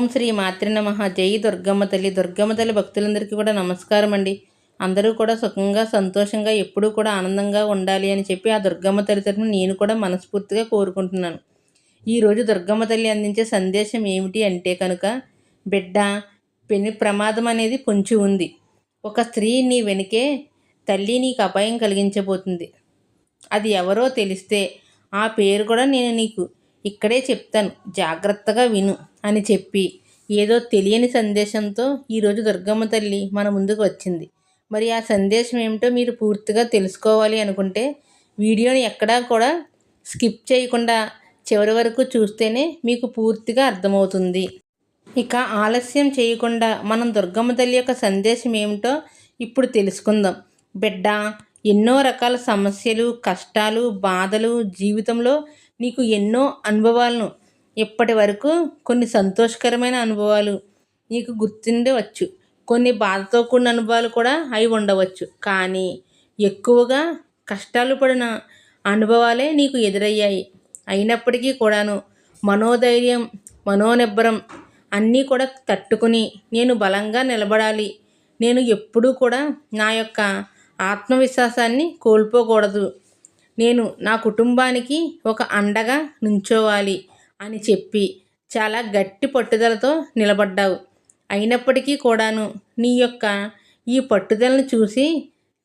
ఓం శ్రీ మాత్రి నమ. జై దుర్గమ్మ తల్లి. దుర్గమ్మ తల్లి భక్తులందరికీ కూడా నమస్కారం అండి. అందరూ కూడా సుఖంగా సంతోషంగా ఎప్పుడూ కూడా ఆనందంగా ఉండాలి అని చెప్పి ఆ దుర్గమ్మ తల్లి తరఫున నేను కూడా మనస్ఫూర్తిగా కోరుకుంటున్నాను. ఈరోజు దుర్గమ్మ తల్లి అందించే సందేశం ఏమిటి అంటే కనుక బిడ్డ పెను ప్రమాదం అనేది పొంచి ఉంది. ఒక స్త్రీ నీ వెనుకే తల్లి నీకు అపాయం కలిగించబోతుంది. అది ఎవరో తెలిస్తే ఆ పేరు కూడా నేను నీకు ఇక్కడే చెప్తాను జాగ్రత్తగా విను అని చెప్పి. ఏదో తెలియని సందేశంతో ఈరోజు దుర్గమ్మ తల్లి మన ముందుకు వచ్చింది. మరి ఆ సందేశం ఏమిటో మీరు పూర్తిగా తెలుసుకోవాలి అనుకుంటే వీడియోని ఎక్కడా కూడా స్కిప్ చేయకుండా చివరి వరకు చూస్తేనే మీకు పూర్తిగా అర్థమవుతుంది. ఇక ఆలస్యం చేయకుండా మనం దుర్గమ్మ తల్లి యొక్క సందేశం ఏమిటో ఇప్పుడు తెలుసుకుందాం. బిడ్డ ఎన్నో రకాల సమస్యలు కష్టాలు బాధలు జీవితంలో నీకు ఎన్నో అనుభవాలను. ఇప్పటి వరకు కొన్ని సంతోషకరమైన అనుభవాలు నీకు గుర్తుండవచ్చు. కొన్ని బాధతో కూడిన అనుభవాలు కూడా అయి ఉండవచ్చు. కానీ ఎక్కువగా కష్టాలు పడిన అనుభవాలే నీకు ఎదురయ్యాయి. అయినప్పటికీ కూడాను మనోధైర్యం మనోనిబ్బరం అన్నీ కూడా తట్టుకుని నేను బలంగా నిలబడాలి. నేను ఎప్పుడూ కూడా నా యొక్క ఆత్మవిశ్వాసాన్ని కోల్పోకూడదు. నేను నా కుటుంబానికి ఒక అండగా నుంచోవాలి అని చెప్పి చాలా గట్టి పట్టుదలతో నిలబడ్డావు. అయినప్పటికీ కూడాను నీ యొక్క ఈ పట్టుదలను చూసి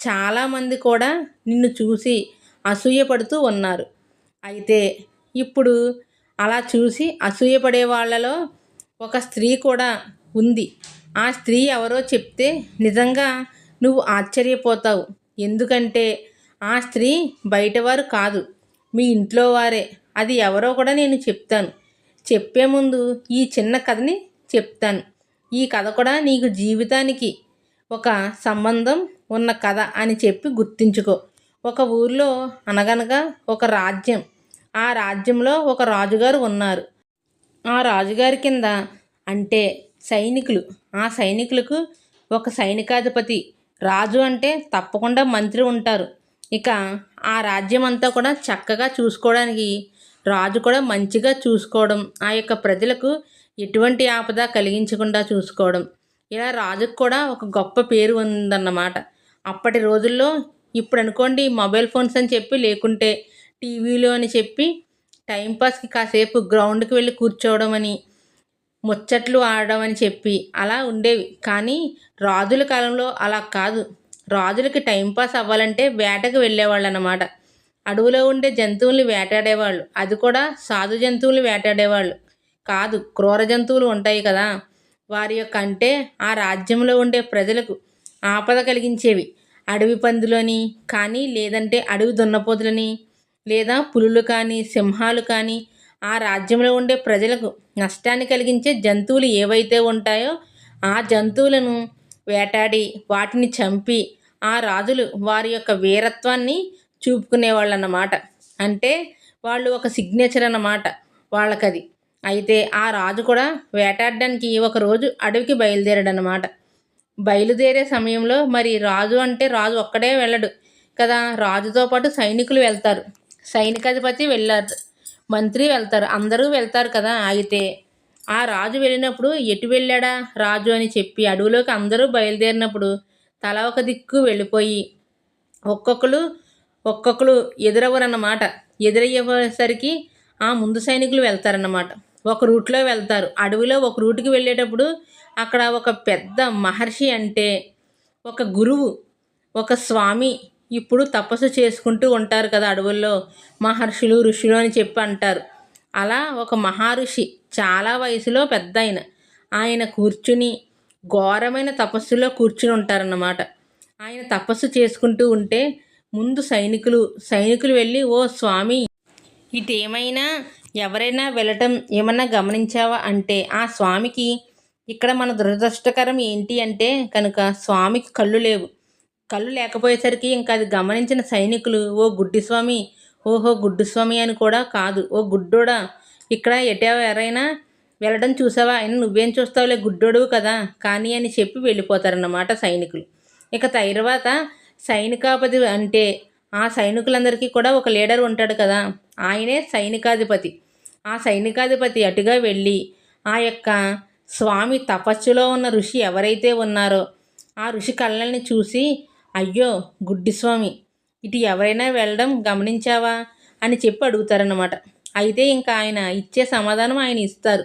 చాలామంది కూడా నిన్ను చూసి అసూయపడుతూ ఉన్నారు. అయితే ఇప్పుడు అలా చూసి అసూయపడే వాళ్ళలో ఒక స్త్రీ కూడా ఉంది. ఆ స్త్రీ ఎవరో చెప్తే నిజంగా నువ్వు ఆశ్చర్యపోతావు. ఎందుకంటే ఆ స్త్రీ బయటవారు కాదు. మీ ఇంట్లో వారే అది ఎవరో కూడా నేను చెప్తాను. చెప్పే ముందు ఈ చిన్న కథని చెప్తాను. ఈ కథ కూడా నీకు జీవితానికి ఒక సంబంధం ఉన్న కథ అని చెప్పి గుర్తించుకో. ఒక ఊర్లో అనగనగా ఒక రాజ్యం. ఆ రాజ్యంలో ఒక రాజుగారు ఉన్నారు. ఆ రాజుగారి కింద అంటే సైనికులు. ఆ సైనికులకు ఒక సైనికాధిపతి. రాజు అంటే తప్పకుండా మంత్రి ఉంటారు. ఇక ఆ రాజ్యం అంతా కూడా చక్కగా చూసుకోవడానికి రాజు కూడా మంచిగా చూసుకోవడం ఆ యొక్క ప్రజలకు ఎటువంటి ఆపద కలిగించకుండా చూసుకోవడం. ఇలా రాజుకు కూడా ఒక గొప్ప పేరు ఉందన్నమాట. అప్పటి రోజుల్లో ఇప్పుడు అనుకోండి మొబైల్ ఫోన్స్ అని చెప్పి లేకుంటే టీవీలో అని చెప్పి టైంపాస్కి కాసేపు గ్రౌండ్కి వెళ్ళి కూర్చోవడం అని ముచ్చట్లు ఆడడం అని చెప్పి అలా ఉండేవి. కానీ రాజుల కాలంలో అలా కాదు. రాజులకి టైంపాస్ అవ్వాలంటే వేటకు వెళ్ళేవాళ్ళు అన్నమాట అడవిలో ఉండే జంతువుల్ని వేటాడేవాళ్ళు. అది కూడా సాధు జంతువులు వేటాడేవాళ్ళు. కాదు క్రూర జంతువులు ఉంటాయి కదా. వారి యొక్క అంటే ఆ రాజ్యంలో ఉండే ప్రజలకు ఆపద కలిగించేవి. అడవి పందులని కానీ లేదంటే అడవి దున్నపోతులని లేదా పులులు కానీ సింహాలు కానీ ఆ రాజ్యంలో ఉండే ప్రజలకు నష్టాన్ని కలిగించే జంతువులు ఏవైతే ఉంటాయో ఆ జంతువులను వేటాడి వాటిని చంపి ఆ రాజులు వారి యొక్క వీరత్వాన్ని చూపుకునేవాళ్ళు అన్నమాట అంటే వాళ్ళు ఒక సిగ్నేచర్ అన్నమాట వాళ్ళకది. అయితే ఆ రాజు కూడా వేటాడడానికి ఒక రోజు అడవికి బయలుదేరాడనమాట బయలుదేరే సమయంలో మరి రాజు అంటే రాజు ఒక్కడే వెళ్ళడు కదా. రాజుతో పాటు సైనికులు వెళ్తారు. సైనికాధిపతి వెళ్ళారు. మంత్రి వెళ్తారు. అందరూ వెళ్తారు కదా. అయితే ఆ రాజు వెళ్ళినప్పుడు ఎటు వెళ్ళాడా రాజు అని చెప్పి అడవిలోకి అందరూ బయలుదేరినప్పుడు తల ఒక దిక్కు వెళ్ళిపోయి ఒక్కొక్కరు ఒక్కొక్కరు ఎదురవ్వరన్నమాట. ఎదురయ్యేసరికి ఆ ముందు సైనికులు వెళ్తారన్నమాట. ఒక రూట్లో వెళ్తారు. అడవిలో ఒక రూట్కి వెళ్ళేటప్పుడు అక్కడ ఒక పెద్ద మహర్షి అంటే ఒక గురువు ఒక స్వామి ఇప్పుడు తపస్సు చేసుకుంటూ ఉంటారు కదా అడవుల్లో. మహర్షులు ఋషులు అని చెప్పి అంటారు. అలా ఒక మహర్షి చాలా వయసులో పెద్ద ఆయన ఆయన కూర్చుని ఘోరమైన తపస్సులో కూర్చుని ఉంటారన్నమాట. ఆయన తపస్సు చేసుకుంటూ ఉంటే ముందు సైనికులు సైనికులు వెళ్ళి ఓ స్వామి ఇటేమైనా ఎవరైనా వెళ్ళటం ఏమన్నా గమనించావా? అంటే ఆ స్వామికి ఇక్కడ మన దురదృష్టకరం ఏంటి అంటే కనుక స్వామికి కళ్ళు లేవు. కళ్ళు లేకపోయేసరికి ఇంకా అది గమనించిన సైనికులు ఓ గుడ్డి స్వామి ఓహో గుడ్డు స్వామి అని కూడా కాదు. ఓ గుడ్డోడా ఇక్కడ ఎటే ఎవరైనా వెళ్ళడం చూసావా? ఆయన నువ్వేం చూస్తావులే గుడ్డోడు కదా? కానీ అని చెప్పి వెళ్ళిపోతారన్నమాట సైనికులు. ఇక తర్వాత సైనికాపతి అంటే ఆ సైనికులందరికీ కూడా ఒక లీడర్ ఉంటాడు కదా? ఆయనే సైనికాధిపతి. ఆ సైనికాధిపతి అటుగా వెళ్ళి ఆ యొక్క స్వామి తపస్సులో ఉన్న ఋషి ఎవరైతే ఉన్నారో ఆ ఋషి కళ్ళని చూసి అయ్యో గుడ్డి స్వామి ఇటు ఎవరైనా వెళ్ళడం గమనించావా? అని చెప్పి అడుగుతారన్నమాట. అయితే ఇంకా ఆయన ఇచ్చే సమాధానం ఆయన ఇస్తారు.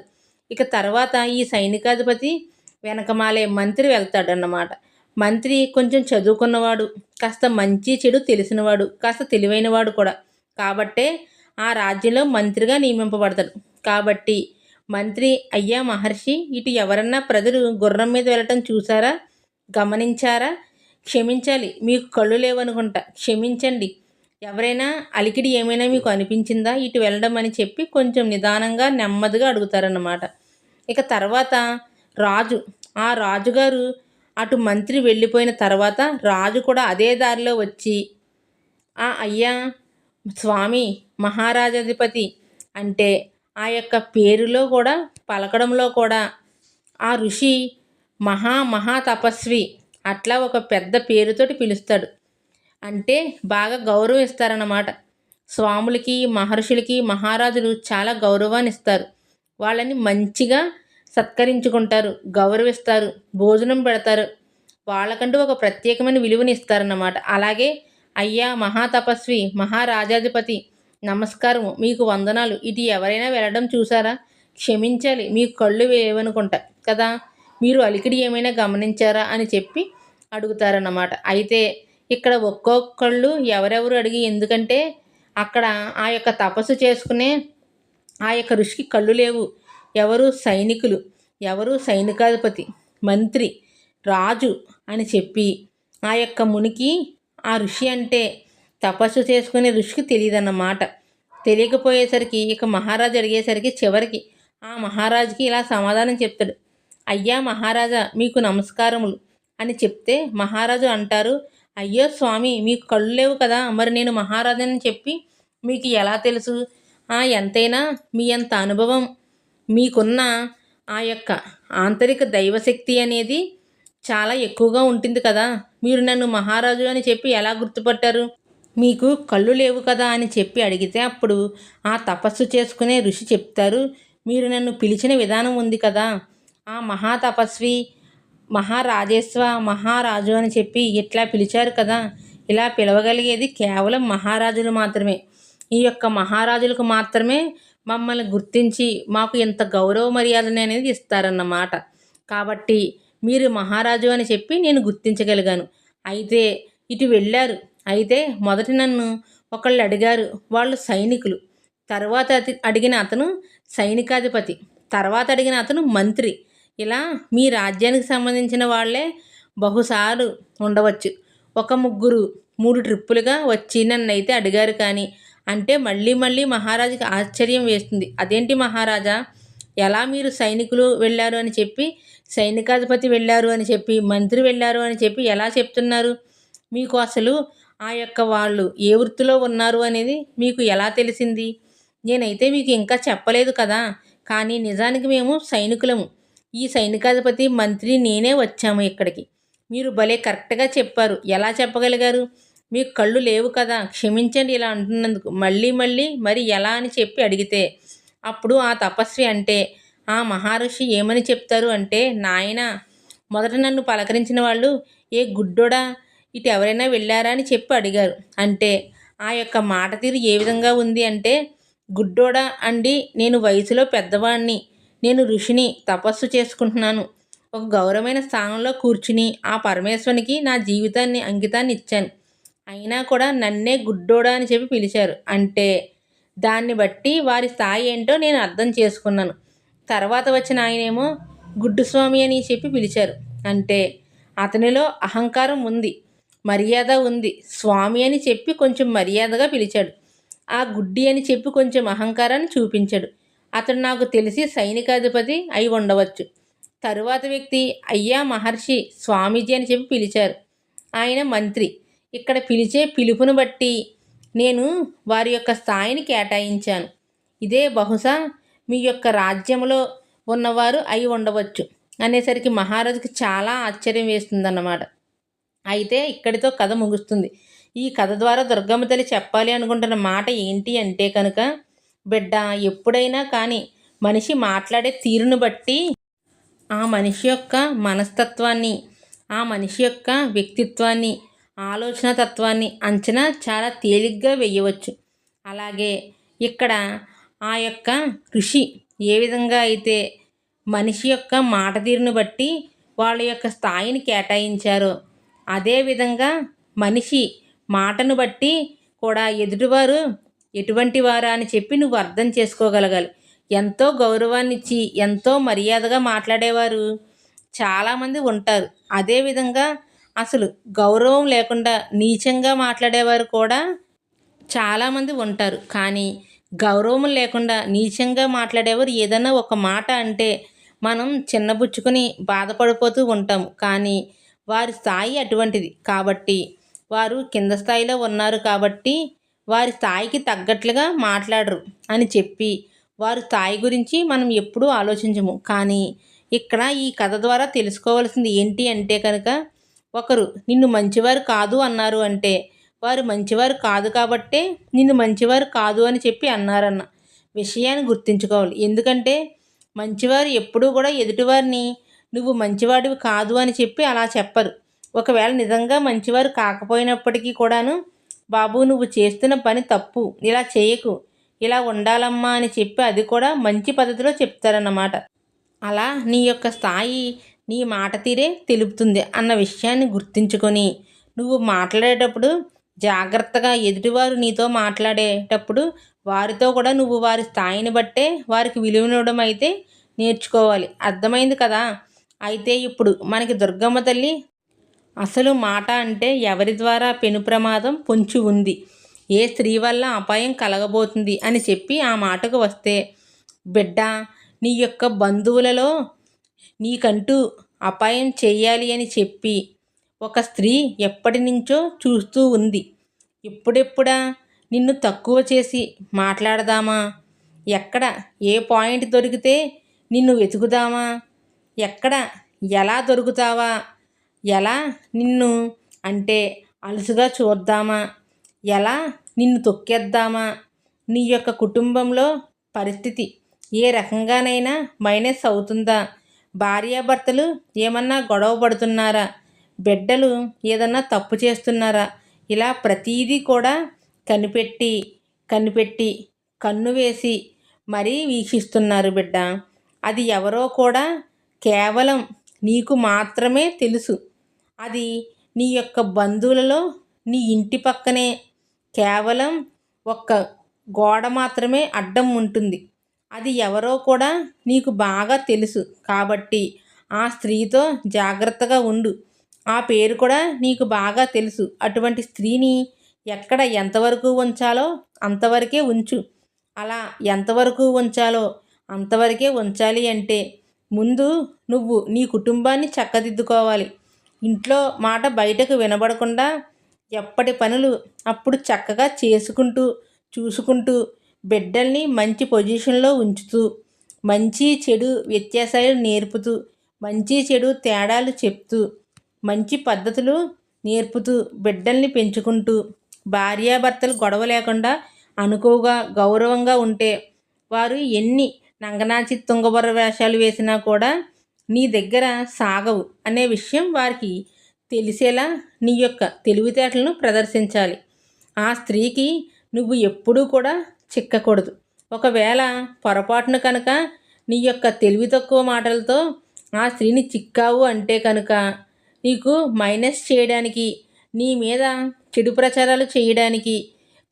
ఇక తర్వాత ఈ సైనికాధిపతి వెనకమాలే మంత్రి వెళ్తాడన్నమాట. మంత్రి కొంచెం చదువుకున్నవాడు కాస్త మంచి చెడు తెలిసినవాడు కాస్త తెలివైనవాడు కూడా. కాబట్టే ఆ రాజ్యంలో మంత్రిగా నియమింపబడతాడు. కాబట్టి మంత్రి అయ్యా మహర్షి ఇటు ఎవరన్నా ప్రజలు గుర్రం మీద వెళ్ళటం చూసారా గమనించారా? క్షమించాలి. మీకు కళ్ళు లేవనుకుంటా. క్షమించండి. ఎవరైనా అలికిడి ఏమైనా మీకు అనిపించిందా? ఇటు వెళ్ళడం అని చెప్పి కొంచెం నిదానంగా నెమ్మదిగా అడుగుతారన్నమాట. ఇక తర్వాత రాజు. ఆ రాజుగారు అటు మంత్రి వెళ్ళిపోయిన తర్వాత రాజు కూడా అదే దారిలో వచ్చి ఆ అయ్యా స్వామి మహారాజాధిపతి అంటే ఆ యొక్క పేరులో కూడా పలకడంలో కూడా ఆ ఋషి మహా మహా తపస్వి అట్లా ఒక పెద్ద పేరుతోటి పిలుస్తాడు. అంటే బాగా గౌరవం ఇస్తారన్నమాట స్వాములకి మహర్షులకి మహారాజులు చాలా గౌరవాన్ని ఇస్తారు వాళ్ళని మంచిగా సత్కరించుకుంటారు గౌరవిస్తారు భోజనం పెడతారు. వాళ్ళకంటూ ఒక ప్రత్యేకమైన విలువని ఇస్తారన్నమాట అలాగే అయ్యా మహాతపస్వి మహారాజాధిపతి నమస్కారము మీకు వందనాలు. ఇటు ఎవరైనా వెళ్ళడం చూసారా? క్షమించాలి మీకు కళ్ళు వేయవనుకుంటా కదా మీరు అలికిడి ఏమైనా గమనించారా అని చెప్పి అడుగుతారన్నమాట. అయితే ఇక్కడ ఒక్కొక్కళ్ళు ఎవరెవరు అడిగి ఎందుకంటే అక్కడ ఆ యొక్క తపస్సు చేసుకునే ఆ యొక్క ఋషికి కళ్ళు లేవు. ఎవరు సైనికులు ఎవరు సైనికాధిపతి మంత్రి రాజు అని చెప్పి ఆ యొక్క మునికి ఆ ఋషి అంటే తపస్సు చేసుకునే ఋషికి తెలియదన్నమాట. తెలియకపోయేసరికి ఇక మహారాజు అడిగేసరికి చివరికి ఆ మహారాజుకి ఇలా సమాధానం చెప్తాడు. అయ్యా మహారాజా మీకు నమస్కారములు. అని చెప్తే మహారాజు అంటారు అయ్యో స్వామి మీకు కళ్ళు లేవు కదా మరి నేను మహారాజని చెప్పి మీకు ఎలా తెలుసు? ఎంతైనా మీ అంత అనుభవం మీకున్న ఆ యొక్క ఆంతరిక దైవశక్తి అనేది చాలా ఎక్కువగా ఉంటుంది కదా. మీరు నన్ను మహారాజు అని చెప్పి ఎలా గుర్తుపట్టారు? మీకు కళ్ళు లేవు కదా అని చెప్పి అడిగితే అప్పుడు ఆ తపస్సు చేసుకునే ఋషి చెప్తారు మీరు నన్ను పిలిచిన విధానం ఉంది కదా. ఆ మహాతపస్వి మహారాజేశ్వ మహారాజు అని చెప్పి ఇట్లా పిలిచారు కదా. ఇలా పిలవగలిగేది కేవలం మహారాజులు మాత్రమే. ఈ యొక్క మహారాజులకు మాత్రమే మమ్మల్ని గుర్తించి మాకు ఇంత గౌరవ మర్యాదని అనేది ఇస్తారన్నమాట. కాబట్టి మీరు మహారాజు అని చెప్పి నేను గుర్తించగలిగాను. అయితే ఇటు వెళ్ళారు. అయితే మొదటి నన్ను ఒకళ్ళు అడిగారు. వాళ్ళు సైనికులు. తర్వాత అడిగిన అతను సైనికాధిపతి. తర్వాత అడిగిన అతను మంత్రి. ఇలా మీ రాజ్యానికి సంబంధించిన వాళ్ళే బహుసార్లు ఉండవచ్చు. ఒక ముగ్గురు మూడు ట్రిప్పులుగా వచ్చి నన్ను అయితే అడిగారు కానీ అంటే మళ్ళీ మళ్ళీ మహారాజుకి ఆశ్చర్యం వేస్తుంది. అదేంటి మహారాజా? ఎలా మీరు సైనికులు వెళ్ళారు అని చెప్పి సైనికాధిపతి వెళ్ళారు అని చెప్పి మంత్రి వెళ్ళారు అని చెప్పి ఎలా చెప్తున్నారు? మీకు అసలు ఆ యొక్క వాళ్ళు ఏ వృత్తిలో ఉన్నారు అనేది మీకు ఎలా తెలిసింది? నేనైతే మీకు ఇంకా చెప్పలేదు కదా. కానీ నిజానికి మేము సైనికులము. ఈ సైనికాధిపతి మంత్రి నేనే వచ్చాము ఇక్కడికి. మీరు భలే కరెక్ట్గా చెప్పారు. ఎలా చెప్పగలిగారు? మీకు కళ్ళు లేవు కదా క్షమించండి ఇలా అంటున్నందుకు. మళ్ళీ మళ్ళీ మరి ఎలా అని చెప్పి అడిగితే అప్పుడు ఆ తపస్వి అంటే ఆ మహర్షి ఏమని చెప్తారు అంటే నాయన మొదట నన్ను పలకరించిన వాళ్ళు ఏ గుడ్డోడా ఇటు ఎవరైనా వెళ్ళారా అని చెప్పి అడిగారు. అంటే ఆ యొక్క మాట తీరు ఏ విధంగా ఉంది అంటే గుడ్డోడా అండి నేను వయసులో పెద్దవాడిని నేను ఋషిని తపస్సు చేసుకుంటున్నాను. ఒక గౌరవమైన స్థానంలో కూర్చుని ఆ పరమేశ్వరునికి నా జీవితాన్ని అంకితాన్ని ఇచ్చాను. అయినా కూడా నన్నే గుడ్డోడా అని చెప్పి పిలిచారు. అంటే దాన్ని బట్టి వారి స్థాయి ఏంటో నేను అర్థం చేసుకున్నాను. తర్వాత వచ్చిన ఆయనేమో గుడ్డు స్వామి అని చెప్పి పిలిచారు. అంటే అతనిలో అహంకారం ఉంది మర్యాద ఉంది. స్వామి అని చెప్పి కొంచెం మర్యాదగా పిలిచాడు. ఆ గుడ్డి అని చెప్పి కొంచెం అహంకారాన్ని చూపించాడు. అతడు నాకు తెలిసి సైనికాధిపతి అయి ఉండవచ్చు. తరువాత వ్యక్తి అయ్యా మహర్షి స్వామీజీ అని చెప్పి పిలిచారు. ఆయన మంత్రి ఇక్కడ పిలిచే పిలుపును బట్టి నేను వారి యొక్క స్థాయిని కేటాయించాను. ఇదే బహుశా మీ యొక్క రాజ్యంలో ఉన్నవారు అయి ఉండవచ్చు అనేసరికి మహారాజుకి చాలా ఆశ్చర్యం వేస్తుందన్నమాట. అయితే ఇక్కడితో కథ ముగుస్తుంది. ఈ కథ ద్వారా దుర్గమ్మ తల్లి చెప్పాలి అనుకుంటున్న మాట ఏంటి అంటే కనుక బిడ్డ ఎప్పుడైనా కానీ మనిషి మాట్లాడే తీరును బట్టి ఆ మనిషి యొక్క మనస్తత్వాన్ని ఆ మనిషి యొక్క వ్యక్తిత్వాన్ని ఆలోచన తత్వాన్ని అంచనా చాలా తేలిగ్గా వేయవచ్చు. అలాగే ఇక్కడ ఆ యొక్క ఋషి ఏ విధంగా అయితే మనిషి యొక్క మాట తీరును బట్టి వాళ్ళ యొక్క స్థాయిని కేటాయించారో అదేవిధంగా మనిషి మాటను బట్టి కూడా ఎదుటివారు ఎటువంటి వారా అని చెప్పి నువ్వు అర్థం చేసుకోగలగాలి. ఎంతో గౌరవాన్నిచ్చి ఎంతో మర్యాదగా మాట్లాడేవారు చాలామంది ఉంటారు. అదేవిధంగా అసలు గౌరవం లేకుండా నీచంగా మాట్లాడేవారు కూడా చాలామంది ఉంటారు. కానీ గౌరవం లేకుండా నీచంగా మాట్లాడేవారు ఏదైనా ఒక మాట అంటే మనం చిన్నబుచ్చుకొని బాధపడిపోతూ ఉంటాం. కానీ వారి స్థాయి అటువంటిది. కాబట్టి వారు కింద స్థాయిలో ఉన్నారు కాబట్టి వారి స్థాయికి తగ్గట్లుగా మాట్లాడరు అని చెప్పి వారి స్థాయి గురించి మనం ఎప్పుడూ ఆలోచించము. కానీ ఇక్కడ ఈ కథ ద్వారా తెలుసుకోవాల్సింది ఏంటి అంటే కనుక ఒకరు నిన్ను మంచివారు కాదు అన్నారు అంటే వారు మంచివారు కాదు కాబట్టే నిన్ను మంచివారు కాదు అని చెప్పి అన్నారన్న విషయాన్ని గుర్తుంచుకోవాలి. ఎందుకంటే మంచివారు ఎప్పుడూ కూడా ఎదుటివారిని నువ్వు మంచివాడివి కాదు అని చెప్పి అలా చెప్పరు. ఒకవేళ నిజంగా మంచివారు కాకపోయినప్పటికీ కూడాను బాబు నువ్వు చేస్తున్న పని తప్పు. ఇలా చేయకు. ఇలా ఉండాలమ్మా అని చెప్పి అది కూడా మంచి పద్ధతిలో చెప్తారన్నమాట. అలా నీ యొక్క స్థాయి నీ మాట తీరే తెలుపుతుంది అన్న విషయాన్ని గుర్తుంచుకొని నువ్వు మాట్లాడేటప్పుడు జాగ్రత్తగా ఎదుటివారు నీతో మాట్లాడేటప్పుడు వారితో కూడా నువ్వు వారి స్థాయిని బట్టే వారికి విలువనివ్వడం అయితే నేర్చుకోవాలి. అర్థమైంది కదా? అయితే ఇప్పుడు మనకి దుర్గమ్మ తల్లి అసలు మాట అంటే ఎవరి ద్వారా పెను ప్రమాదం పొంచి ఉంది? ఏ స్త్రీ వల్ల అపాయం కలగబోతుంది? అని చెప్పి ఆ మాటకు వస్తే బిడ్డ నీ యొక్క బంధువులలో నీకంటూ అపాయం చేయాలి అని చెప్పి ఒక స్త్రీ ఎప్పటి నుంచో చూస్తూ ఉంది. ఇప్పుడెప్పుడా నిన్ను తక్కువ చేసి మాట్లాడదామా? ఎక్కడ ఏ పాయింట్ దొరికితే నిన్ను వెతుకుదామా? ఎక్కడ ఎలా దొరుకుతావా? ఎలా నిన్ను అంటే అలుసుగా చూద్దామా? ఎలా నిన్ను తొక్కేద్దామా? నీ యొక్క కుటుంబంలో పరిస్థితి ఏ రకంగానైనా మైనస్ అవుతుందా? భార్యాభర్తలు ఏమన్నా గొడవ పడుతున్నారా? బిడ్డలు ఏదన్నా తప్పు చేస్తున్నారా? ఇలా ప్రతీదీ కూడా కనిపెట్టి కనిపెట్టి కన్ను వేసి మరీ వీక్షిస్తున్నారు బిడ్డ. అది ఎవరో కూడా కేవలం నీకు మాత్రమే తెలుసు. అది నీ యొక్క బంధువులలో నీ ఇంటి పక్కనే కేవలం ఒక్క గోడ మాత్రమే అడ్డం ఉంటుంది. అది ఎవరో కూడా నీకు బాగా తెలుసు కాబట్టి ఆ స్త్రీతో జాగ్రత్తగా ఉండు. ఆ పేరు కూడా నీకు బాగా తెలుసు. అటువంటి స్త్రీని ఎక్కడ ఎంతవరకు ఉంచాలో అంతవరకే ఉంచు. అలా ఎంతవరకు ఉంచాలో అంతవరకే ఉంచాలి అంటే ముందు నువ్వు నీ కుటుంబాన్ని చక్కదిద్దుకోవాలి. ఇంట్లో మాట బయటకు వినబడకుండా ఎప్పటి పనులు అప్పుడు చక్కగా చేసుకుంటూ చూసుకుంటూ బిడ్డల్ని మంచి పొజిషన్లో ఉంచుతూ మంచి చెడు వ్యత్యాసాలు నేర్పుతూ మంచి చెడు తేడాలు చెప్తూ మంచి పద్ధతులు నేర్పుతూ బిడ్డల్ని పెంచుకుంటూ భార్యాభర్తలు గొడవ లేకుండా అనుకువగా గౌరవంగా ఉంటే వారు ఎన్ని నంగనాచి తుంగబొర్ర వేషాలు వేసినా కూడా నీ దగ్గర సాగవు అనే విషయం వారికి తెలిసేలా నీ యొక్క తెలివితేటలను ప్రదర్శించాలి. ఆ స్త్రీకి నువ్వు ఎప్పుడూ కూడా చిక్కకూడదు. ఒకవేళ పొరపాటున కనుక నీ యొక్క తెలివి తక్కువ మాటలతో ఆ స్త్రీని చిక్కావు అంటే కనుక నీకు మైనస్ చేయడానికి నీ మీద చెడు ప్రచారాలు చేయడానికి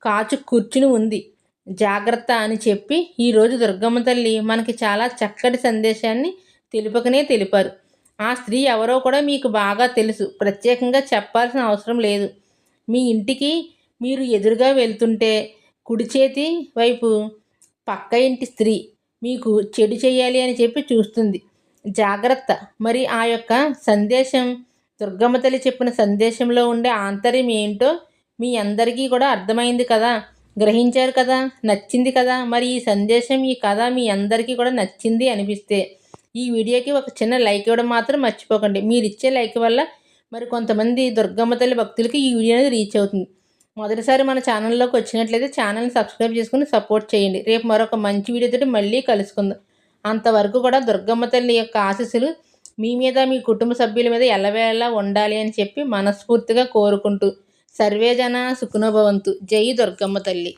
కాచు కూర్చుని ఉంది. జాగ్రత్త అని చెప్పి ఈరోజు దుర్గమ్మ తల్లి మనకి చాలా చక్కటి సందేశాన్ని తెలుపకనే తెలిపారు. ఆ స్త్రీ ఎవరో కూడా మీకు బాగా తెలుసు. ప్రత్యేకంగా చెప్పాల్సిన అవసరం లేదు. మీ ఇంటికి మీరు ఎదురుగా వెళ్తుంటే కుడి చేతి వైపు పక్క ఇంటి స్త్రీ మీకు చెడు చేయాలి అని చెప్పి చూస్తుంది. జాగ్రత్త. మరి ఆ యొక్క సందేశం దుర్గమ్మ తల్లి చెప్పిన సందేశంలో ఉండే ఆంతర్యం ఏంటో మీ అందరికీ కూడా అర్థమైంది కదా? గ్రహించారు కదా? నచ్చింది కదా? మరి ఈ సందేశం ఈ కథ మీ అందరికీ కూడా నచ్చింది అనిపిస్తే ఈ వీడియోకి ఒక చిన్న లైక్ ఇవ్వడం మాత్రం మర్చిపోకండి. మీరు ఇచ్చే లైక్ వల్ల మరి కొంతమంది దుర్గమ్మ తల్లి భక్తులకి ఈ వీడియో అనేది రీచ్ అవుతుంది. మొదటిసారి మన ఛానల్లోకి వచ్చినట్లయితే ఛానల్ని సబ్స్క్రైబ్ చేసుకుని సపోర్ట్ చేయండి. రేపు మరొక మంచి వీడియోతో మళ్ళీ కలుసుకుందాం. అంతవరకు కూడా దుర్గమ్మ తల్లి యొక్క ఆశీస్సులు మీ మీద మీ కుటుంబ సభ్యుల మీద ఎల్లవేళలా ఉండాలి అని చెప్పి మనస్ఫూర్తిగా కోరుకుంటూ సర్వేజన సుఖనుభవంతు జై దుర్గమ్మ తల్లి.